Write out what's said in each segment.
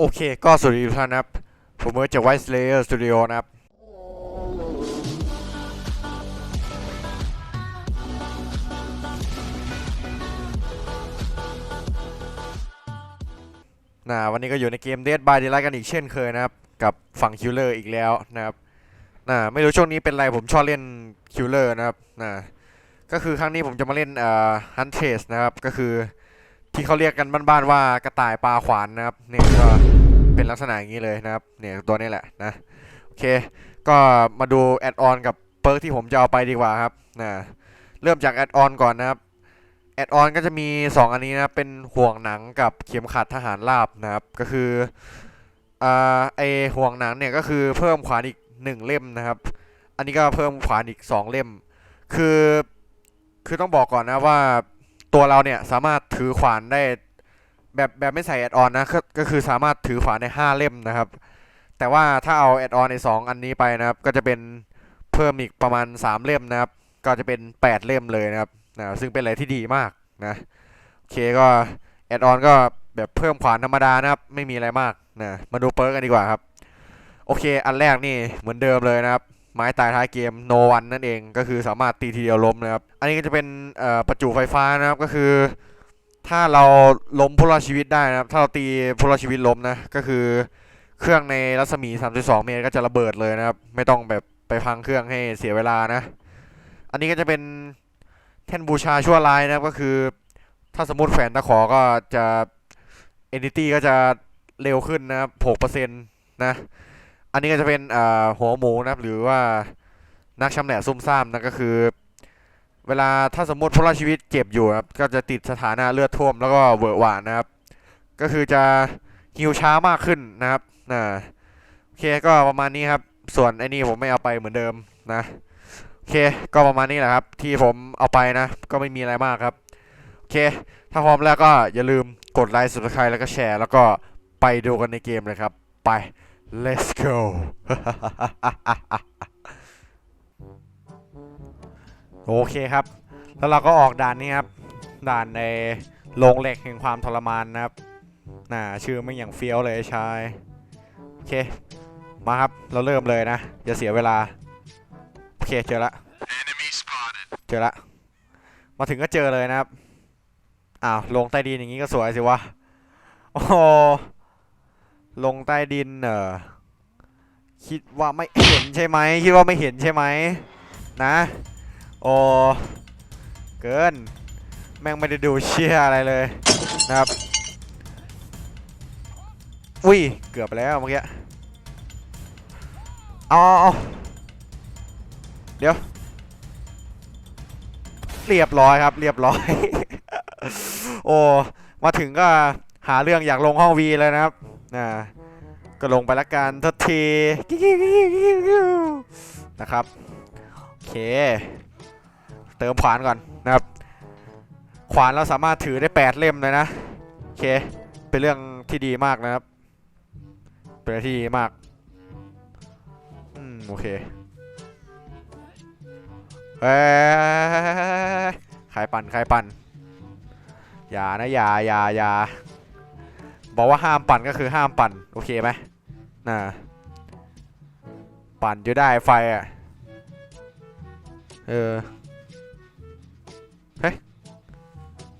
โอเค ก็สวัสดีทุกท่านนะครับ ผมเอิร์จาก White Slayer Studio นะครับ นะวันนี้ก็อยู่ในเกม Dead by Daylight กันอีกเช่นเคยนะครับ กับฝั่งคิลเลอร์อีกแล้วนะครับนะไม่รู้ช่วงนี้เป็นไรผมชอบเล่นคิลเลอร์นะครับนะก็คือครั้งนี้ผมจะมาเล่นเอ่อ Huntress นะครับ ก็คือ ที่เขาเรียกกันบ้านๆว่ากระต่ายปลาขวานนะครับเนี่ยก็เป็นลักษณะอย่างนี้เลยนะครับเนี่ยตัวนี้แหละนะโอเค ก็มาดูแอดออนกับเปิร์กที่ผมจะเอาไปดีกว่าครับนะเริ่มจากแอดออนก่อนนะครับแอดออนก็จะมี 2 อันนี้นะเป็นห่วงหนังกับเข็มขัดทหารราบนะครับ ก็คืออ่าไอห่วงหนังเนี่ยก็คือเพิ่มขวานอีก 1 เล่มนะครับ อันนี้ก็เพิ่มขวานอีก 2 เล่ม คือคือต้องบอกก่อนนะว่า ตัวเราเนี่ยสามารถถือขวานได้แบบแบบไม่ใส่แอดออนนะก็คือสามารถถือขวานได้5เล่มนะครับ แต่ว่าถ้าเอาแอดออนในสองอันนี้ไปนะครับ ก็จะเป็นเพิ่มอีกประมาณ 3 เล่มนะครับ ก็จะเป็น 8 เล่มเลยนะครับนะซึ่งเป็นอะไรที่ดีมากนะโอเคก็แอดออนก็แบบเพิ่มขวานธรรมดานะครับ ไม่มีอะไรมากนะมาดูเปิร์กกันดีกว่าครับ โอเค อันแรกนี่เหมือนเดิมเลยนะครับ ไม้ตายท้ายเกมโนวันนั่นเองก็คือสามารถตีทีเดียวล้มนะครับ อันนี้ก็จะเป็นประจุไฟฟ้านะครับก็คือ ถ้าเราล้มผู้รอดชีวิตได้นะครับ ถ้าเราตีผู้รอดชีวิตล้มนะก็คือเครื่องในรัศมี 32 เมตรก็จะระเบิดเลยนะครับ ไม่ต้องแบบไปพังเครื่องให้เสียเวลานะ อันนี้ก็จะเป็นแท่นบูชาชั่วร้ายนะครับก็คือ ถ้าสมมติแขวนตะขอก็จะ entity ก็จะเร็วขึ้นนะครับ6%นะ อันนี้ก็จะเป็นหัวหมูนะครับหรือว่านักชำแหละซุ่มซ่ามนะก็คือ เวลาถ้าสมมติผู้รอดชีวิตเจ็บอยู่นะครับก็จะติดสถานะเลือดท่วมแล้วก็เวอะหวานนะครับ ก็คือจะฮิวช้ามากขึ้นนะครับนะโอเคก็ประมาณนี้ครับ ส่วนไอ้นี่ผมไม่เอาไปเหมือนเดิมนะโอเคก็ประมาณนี้แหละครับ ที่ผมเอาไปนะ ก็ไม่มีอะไรมากครับโอเค ถ้าพร้อมแล้วก็อย่าลืมกดไลค์ subscribe แล้วก็แชร์ แล้วก็ไปดูกันในเกมเลยครับ ไป let's go โอเคครับ แล้วเราก็ออกด่านนี้ครับ ด่านในโรงเหล็กแห่งความทรมานนะครับ น่าชื่อไม่อย่างเฟี้ยวเลยชาย โอเค มาครับ เราเริ่มเลยนะ อย่าเสียเวลา โอเค เจอละ เจอละ มาถึงก็เจอเลยนะครับ อ้าว ลงใต้ดินอย่างนี้ก็สวยสิวะ โอ้โห ลงใต้ดินเออคิดว่าไม่เห็นใช่ไหมคิดว่าไม่เห็นใช่ไหมนะโอ้เกิน แม่งไม่ได้ดูเชี่ยอะไรเลยนะครับอุ้ยเกือบไปแล้วเมื่อกี้อาเอาเอาเดี๋ยว เรียบร้อยครับ เรียบร้อย โอ้ มาถึงก็หาเรื่องอยากลงห้องวีเลยนะครับ นะก็ลงไปละกันทัทีนะครับ โอเค เติมขวานก่อนนะครับ ขวานเราสามารถถือได้ 8 เล่มเลยนะ โอเค เป็นเรื่องที่ดีมากนะครับ เป็นที่ดีมาก อืม โอเคเอ้ยใครปั่นใครปั่น อย่านะ อย่าอย่าอย่า บอกว่าห้ามปั่นก็คือห้ามปั่นโอเคไหมน่ะปั่นจะได้ไฟอะ เออ เฮ้ย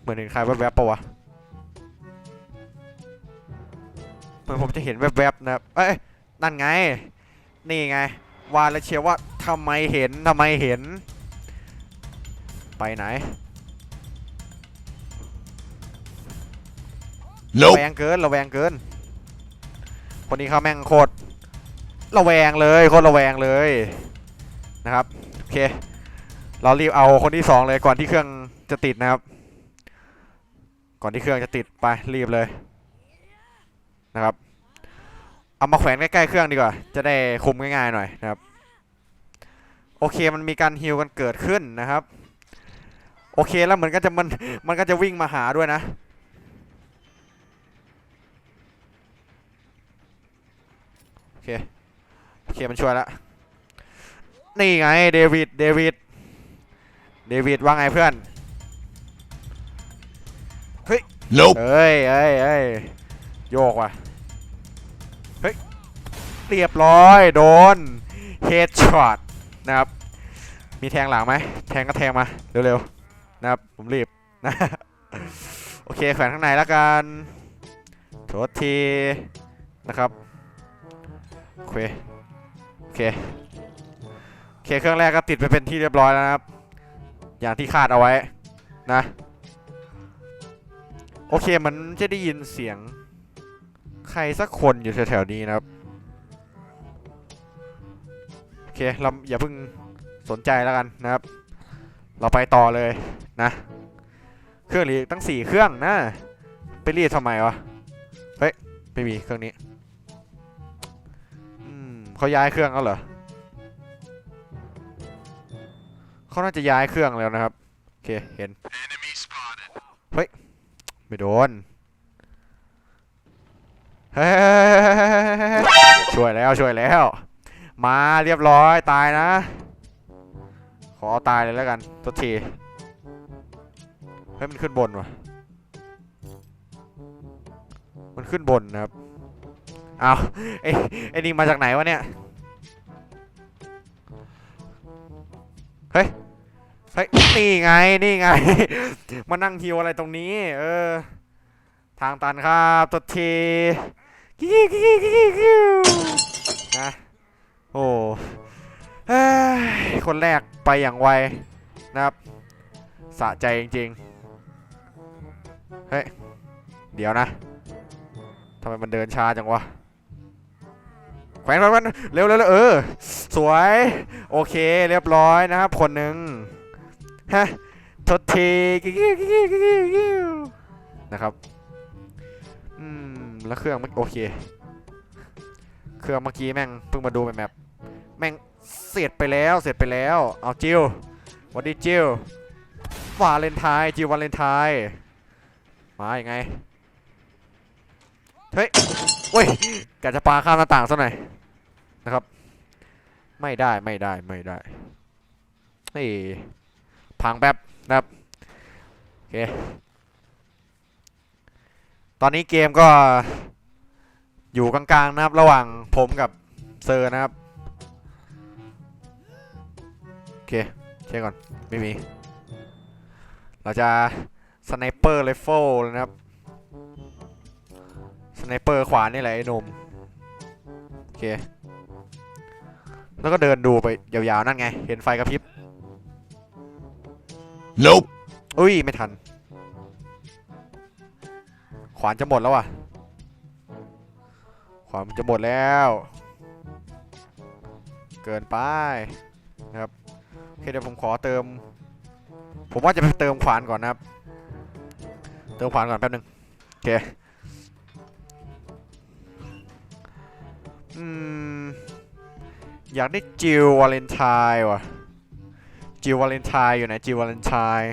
เหมือนเห็นใครแวบๆปะวะ เหมือนผมจะเห็นแวบๆนะครับ เอ้ย นั่นไง นี่ไง วาแล้วเชียวว่าทำไมเห็นทำไมเห็น ไปไหน ระ Nope. แวงเกินระแวงเกิน คนนี้เขาแม่งโคตรระแวงเลยโคตรระแวงเลยนะครับโอเค เรารีบเอาคนที่สองเลยก่อนที่เครื่องจะติดนะครับ ก่อนที่เครื่องจะติดไปรีบเลยนะครับ เอามาแขวนใกล้ๆเครื่องดีกว่า จะได้คุมง่ายๆหน่อยนะครับ โอเคมันมีการฮิวกันเกิดขึ้นนะครับ โอเคแล้วเหมือนก็จะมันมันก็จะวิ่งมาหาด้วยนะ เคโอเคมันช่วยละนี่ไงเดวิดเดวิดเดวิดว่าไงเพื่อน Nope. เอ้ยเอ้ยเอ้ยโยกว่ะเฮ้ยเรียบร้อยโดนเฮดช็อตนะครับมีแทงหลังไหมแทงก็แทงมาเร็วๆนะครับผมรีบนะโอเคแขวนข้างในแล้วกันโทษทีนะครับ โอเคโอเคโอเคเครื่องแรกก็ติดไปเป็นที่เรียบร้อยแล้วนะครับ อย่างที่คาดเอาไว้นะ โอเคมันจะได้ยินเสียง ใครสักคนอยู่แถวๆนี้นะครับโอเคเราอย่าเพิ่งสนใจแล้วกันนะครับ เราไปต่อเลยนะ เครื่องหลืออกตั้งสี่เครื่องนะไปรีดทำไมวะเฮ้ยไม่มีเครื่องนี้ เขาย้ายเครื่องแล้วเหรอเขาน่าจะย้ายเครื่องแล้วนะครับ โอเค เห็น เฮ้ย ไม่โดนเฮ้ยช่วยแล้วช่วยแล้ว มาเรียบร้อยตายนะ ขอเอาตายเลยแล้วกันตัวที เฮ้ย มันขึ้นบนว่ะมันขึ้นบนนะครับ เอาวไอ้ไอ้นี่มาจากไหนวะเนี่ย เฮ้ย เฮ้ย นี่ไง นี่ไง มานั่งฮิวอะไรตรงนี้ เออ ทางตันครับตัวทีกิ้วกิ้วกิ้วกิ้วนะโอ้ยคนแรกไปอย่างไวนะครับ สะใจจริงๆ เฮ้ย เดี๋ยวนะทำไมมันเดินช้าจังวะ แขวนแขวนเร็วเร็วเออ สวย โอเค เรียบร้อยนะครับ คนหนึ่งฮะทดทีกิ้วกิ้วกิ้วกิ้วกิ้วนะครับ อืม แล้วเครื่องมันโอเค เครื่องเมื่อกี้แม่งเพิ่งมาดูแมปแม่งเสร็จไปแล้ว เสร็จไปแล้ว เอาจิวสวัสดีจิววาเลนไทน์จิววาเลนไทน์มาอย่างไง เฮ้ยเว้ยกะจะปาข้ามหน้าต่างซะหน่อย นะครับ ไม่ได้ไม่ได้ไม่ได้เฮ้ยพังแป๊บนะครับโอเคตอนนี้เกมก็อยู่กลางๆนะครับระหว่างผมกับเซอร์นะครับโอเคเช็คก่อนไม่มีเราจะสไนเปอร์ไรเฟิลเลยนะครับสไนเปอร์ขวานี่แหละไอ้นมโอเค แล้วก็เดินดูไปยาวๆนั่นไง เห็นไฟกระพริบ Nope. อุ้ย ไม่ทัน ขวานจะหมดแล้วอะ ขวานมันจะหมดแล้ว เกินไปนะครับโอเคเดี๋ยวผมขอเติม ผมว่าจะไปเติมขวานก่อนนะครับ เติมขวานก่อนแป๊บหนึงโอเค อืม อยากได้จิววาเลนไทน์ว่ะ จิววาเลนไทน์อยู่ไหนจิววาเลนไทน์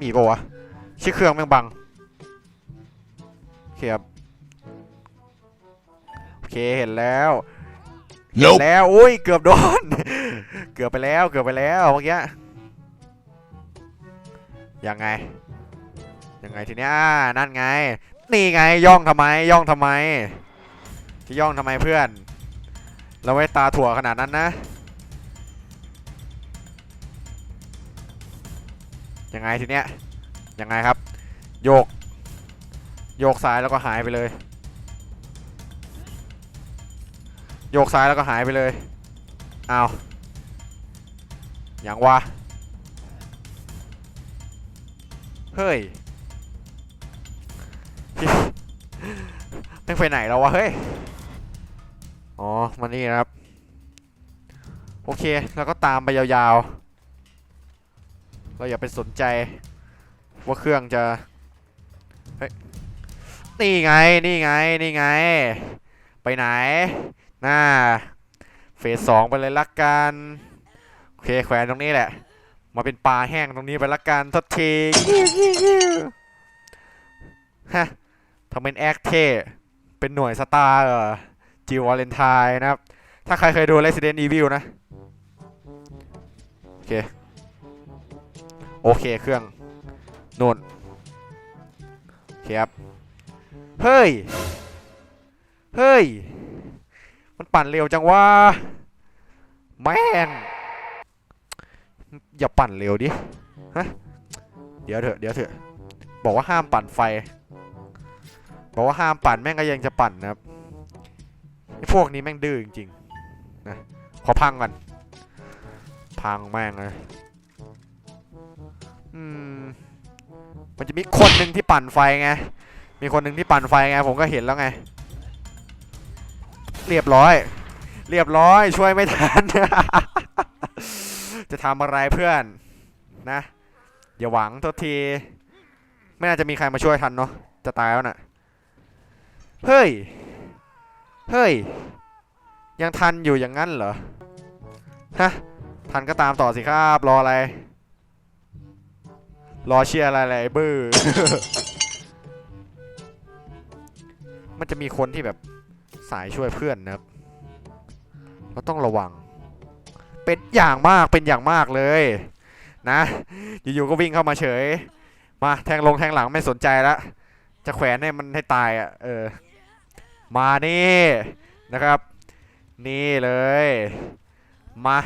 มีปะวะชื่อเครื่องแม่งบังโอเคครับโอเคเห็นแล้วเห็น Nope. แล้วอุ้ยเกือบโดน เกือบไปแล้วเกือบไปแล้วเมื่อกี้ยังไงยังไงทีเนี้ยอ่านั่นไง นี่ไงย่องทำไมย่องทำไมจะย่องทำไมเพื่อน เราไว้ตาถั่วขนาดนั้นนะ ยังไงทีเนี้ย ยังไงครับ โยก โยกซ้ายแล้วก็หายไปเลย โยกซ้ายแล้วก็หายไปเลย อ้าวอย่างวะ เฮ้ยพี่แม่งไปไหนแล้ววะ เฮ้ย อ๋อ มานี่นะครับ โอเค แล้วก็ตามไปยาวๆ เราอย่าไปสนใจ ว่าเครื่องจะ เฮ้ย นี่ไง นี่ไง นี่ไง ไปไหนน่าเฟสสองไปเลยละกัน โอเค แขวนตรงนี้แหละ มาเป็นปลาแห้งตรงนี้ไปละกันทัดทีฮะทำเป็นแอคเทเป็นหน่วยสตาร์เหรอ จิววาเลนไทน์นะครับ ถ้าใครเคยดู Resident Evil นะ โอเค โอเคเครื่องนู่นโอเคครับ เฮ้ย เฮ้ย มันปั่นเร็วจังวะแม่งอย่าปั่นเร็วดิ ฮะ เดี๋ยวเถอะ เดี๋ยวเถอะ บอกว่าห้ามปั่นไฟ บอกว่าห้ามปั่นแม่งก็ยังจะปั่นนะครับ พวกนี้แม่งดื้อจริงๆนะขอพังก่อนพังแม่งเลยอืมมันจะมีคนหนึ่งที่ปั่นไฟไง มีคนหนึ่งที่ปั่นไฟไง ผมก็เห็นแล้วไง เรียบร้อย เรียบร้อยช่วยไม่ทัน จะทำอะไรเพื่อนนะ อย่าหวังโทษที ไม่น่าจะมีใครมาช่วยทันเนาะ จะตายแล้วน่ะ เฮ้ย เฮ้ย ยังทันอยู่อย่างนั้นเหรอ ฮะ ทันก็ตามต่อสิครับ รออะไร รอเชียร์อะไรอะไรบื้อมันจะมีคนที่แบบสายช่วยเพื่อนนะครับ เราต้องระวัง เป็นอย่างมาก เป็นอย่างมากเลย นะ อยู่ๆก็วิ่งเข้ามาเฉย มาแทงลงแทงหลังไม่สนใจละ จะแขวนให้มันให้ตายอะ เออ มานี่นะครับ นี่เลย มา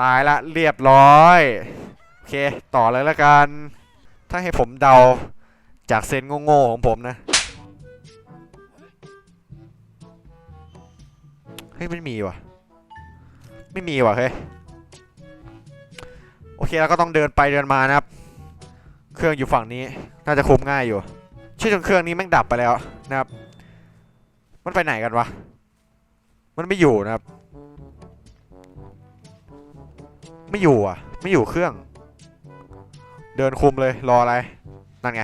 ตายละเรียบร้อย โอเค ต่อเลยละกัน ถ้าให้ผมเดาจากเซนโง่ๆของผมนะ เฮ้ยไม่มีว่ะ ไม่มีว่ะเฮ้ย โอเคแล้วก็ต้องเดินไปเดินมานะครับ เครื่องอยู่ฝั่งนี้ น่าจะคุมง่ายอยู่เชื่อจนเครื่องนี้แม่งดับไปแล้วนะครับ มันไปไหนกันวะ มันไม่อยู่นะครับ ไม่อยู่อะ ไม่อยู่เครื่อง เดินคุมเลย รออะไร นั่นไง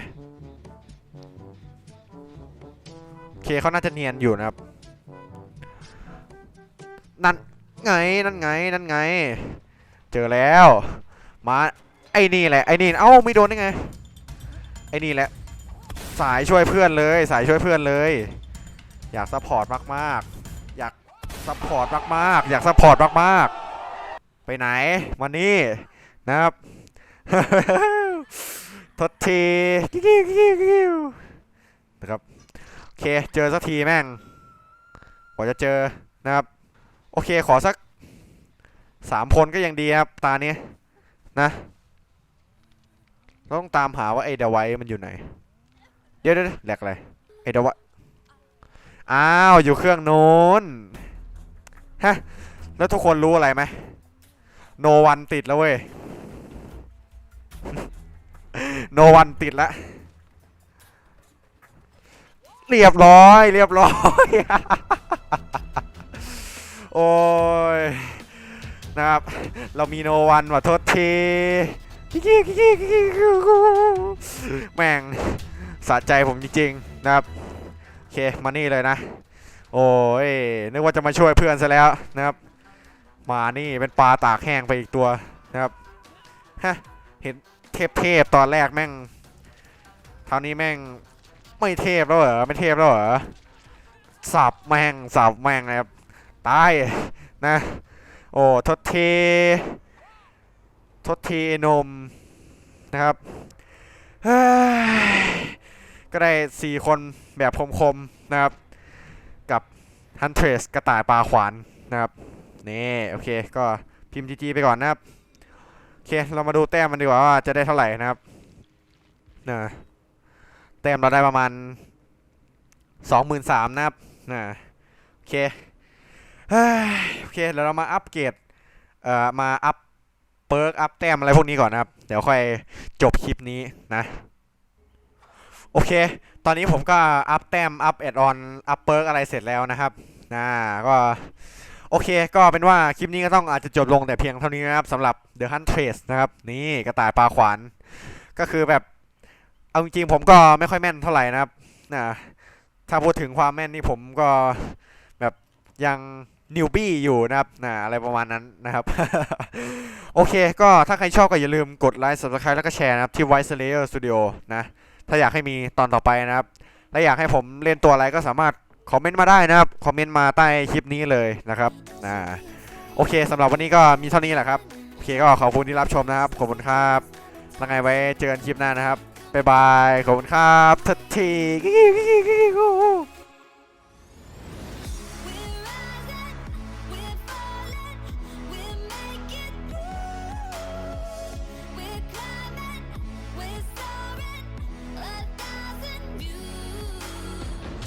เคเขาน่าจะเนียนอยู่นะครับ นั่นไง นั่นไง นั่นไง เจอแล้ว มา ไอ้นี่แหละ ไอ้นี่ เอ้า ไม่โดนได้ไง ไอ้นี่แหละ สายช่วยเพื่อนเลย สายช่วยเพื่อนเลย อยากซัพพอร์ตมากๆ อยากซัพพอร์ตมากๆ อยากซัพพอร์ตมากๆ ไปไหนมานี่นะครับทดทีกิ๊กกิ๊กกิ๊กกิ๊กนะครับโอเคเจอสักทีแม่งกว่าจะเจอนะครับ โอเคขอสักสามคนก็ยังดีครับ ตานี้นะเราต้องตามหาว่าไอ้เดวไว้มันอยู่ไหน เดี๋ยวเดี๋ยวเดี๋ยวแหลกอะไรไอ้เดวไว้ อ้าว อยู่เครื่องนู้นฮะ แล้วทุกคนรู้อะไรไหมโนวันติดแล้วเว้ยโนวันติดแล้วเรียบร้อย เรียบร้อย โอ้ย นะครับ เรามีโนวันว่ะโทษทีแม่งสะใจผมจริงๆนะครับ เคมานี่เลยนะ โอ้ยนึกว่าจะมาช่วยเพื่อนซะแล้วนะครับ มานี่เป็นปลาตากแห้งไปอีกตัวนะครับฮะเห็นเทพเทพตอนแรกแม่งคราวนี้แม่งไม่เทพแล้วเหรอไม่เทพแล้วเหรอสับแม่งสับแม่งนะครับตายนะโอ้ทดเททดเทนมนะครับเฮ้ย ก็ได้สี่คนแบบคมๆนะครับ กับฮันเทรสกระต่ายปลาขวานนะครับนี่โอเคก็พิมพ์จีไปก่อนนะครับโอเคเรามาดูแต้มมันดีกว่าว่าจะได้เท่าไหร่นะครับนะแต้มเราได้ประมาณสองหมื่นสามนะครับนะโอเคโอเคเดี๋ยวเรามาอัปเกรดเอ่อมาอัพเปิร์กอัพแต้มอะไรพวกนี้ก่อนนะครับ เดี๋ยวค่อยจบคลิปนี้นะ โอเค ตอนนี้ผมก็อัพแต้ม อัพแอดออน อัพเปิร์กอะไรเสร็จแล้วนะครับนะก็โอเค ก็เป็นว่าคลิปนี้ก็ต้องอาจจะจบลงแต่เพียงเท่านี้นะครับสำหรับ The Huntress นะครับ นี่กระต่ายปลาขวาน ก็คือแบบ เอาจริงๆผมก็ไม่ค่อยแม่นเท่าไหร่นะครับนะถ้าพูดถึงความแม่นนี่ผมก็แบบยังนิวบี้อยู่นะครับนะอะไรประมาณนั้นนะครับ โอเค ก็ถ้าใครชอบก็อย่าลืมกดไลค์ subscribe แล้วก็แชร์นะครับ ที่ White Slayer Studio นะ ถ้าอยากให้มีตอนต่อไปนะครับ และอยากให้ผมเล่นตัวอะไรก็สามารถคอมเมนต์มาได้นะครับ คอมเมนต์มาใต้คลิปนี้เลยนะครับน่าโอเคสำหรับวันนี้ก็มีเท่านี้แหละครับ โอเคก็ขอบคุณที่รับชมนะครับ ขอบคุณครับแล้วไงไว้เจอกันคลิปหน้านะครับบ๊ายบาย ขอบคุณครับทัดที